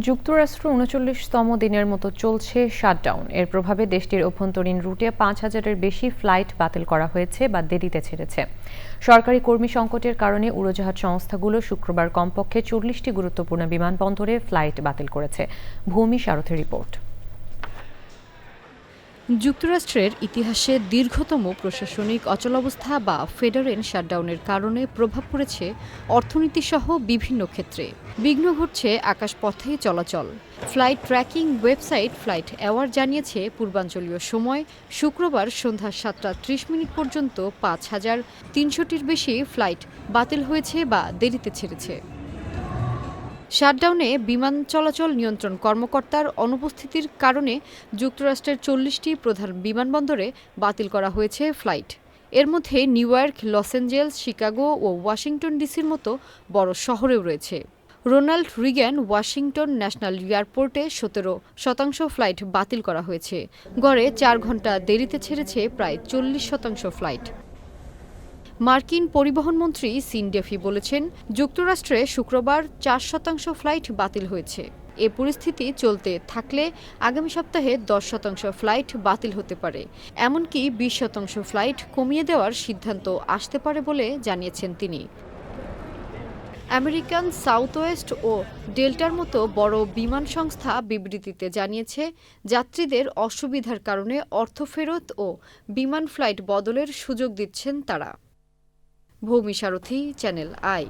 যুক্তরাষ্ট্র উনচল্লিশতম দিনের মতো চলছে শাটডাউন। এর প্রভাবে দেশটির অভ্যন্তরীণ রুটে পাঁচ হাজারের বেশি ফ্লাইট বাতিল করা হয়েছে বা দেরিতে ছেড়েছে। সরকারি কর্মী সংকটের কারণে উড়োজাহাজ সংস্থাগুলো শুক্রবার কমপক্ষে চল্লিশটি গুরুত্বপূর্ণ বিমানবন্দরে ফ্লাইট বাতিল করেছে। ভূমি সারথের রিপোর্ট। যুক্তরাষ্ট্রের ইতিহাসে দীর্ঘতম প্রশাসনিক অচলাবস্থা বা ফেডারেল শাটডাউনের কারণে প্রভাব পড়েছে অর্থনীতিসহ বিভিন্ন ক্ষেত্রে। বিঘ্ন ঘটছে আকাশপথে চলাচল। Flight tracking website FlightAware জানিয়েছে পূর্বাঞ্চলীয় সময় শুক্রবার সন্ধ্যা সাতটা ত্রিশ মিনিট পর্যন্ত পাঁচ হাজার তিনশোটির বেশি ফ্লাইট বাতিল হয়েছে বা দেরিতে ছেড়েছে। শাটডাউনে বিমান চলাচল নিয়ন্ত্রণ কর্মকর্তার অনুপস্থিতির কারণে যুক্তরাষ্ট্রের চল্লিশটি প্রধান বিমানবন্দরে বাতিল করা হয়েছে ফ্লাইট। এর মধ্যে New York, Los Angeles Chicago ও ওয়াশিংটন ডিসির মতো বড় শহরেও রয়েছে। রোনাল্ড রিগ্যান ওয়াশিংটন ন্যাশনাল এয়ারপোর্টে সতেরো শতাংশ ফ্লাইট বাতিল করা হয়েছে। গড়ে চার ঘণ্টা দেরিতে ছেড়েছে প্রায় চল্লিশ শতাংশ ফ্লাইট। মার্কিন পরিবহন মন্ত্রী সিন ডেফি বলেছেন, যুক্তরাষ্ট্রে শুক্রবার চার শতাংশ ফ্লাইট বাতিল হয়েছে। এ পরিস্থিতি চলতে থাকলে আগামী সপ্তাহে দশ শতাংশ ফ্লাইট বাতিল হতে পারে। এমনকি বিশ শতাংশ ফ্লাইট কমিয়ে দেওয়ার সিদ্ধান্ত আসতে পারে বলে জানিয়েছেন তিনি। আমেরিকান সাউথওয়েস্ট ও ডেল্টার মতো বড় বিমান সংস্থা বিবৃতিতে জানিয়েছে, যাত্রীদের অসুবিধার কারণে অর্থ ফেরত ও বিমান ফ্লাইট বদলের সুযোগ দিচ্ছেন তারা। ভূমি সারথি চ্যানেল আই।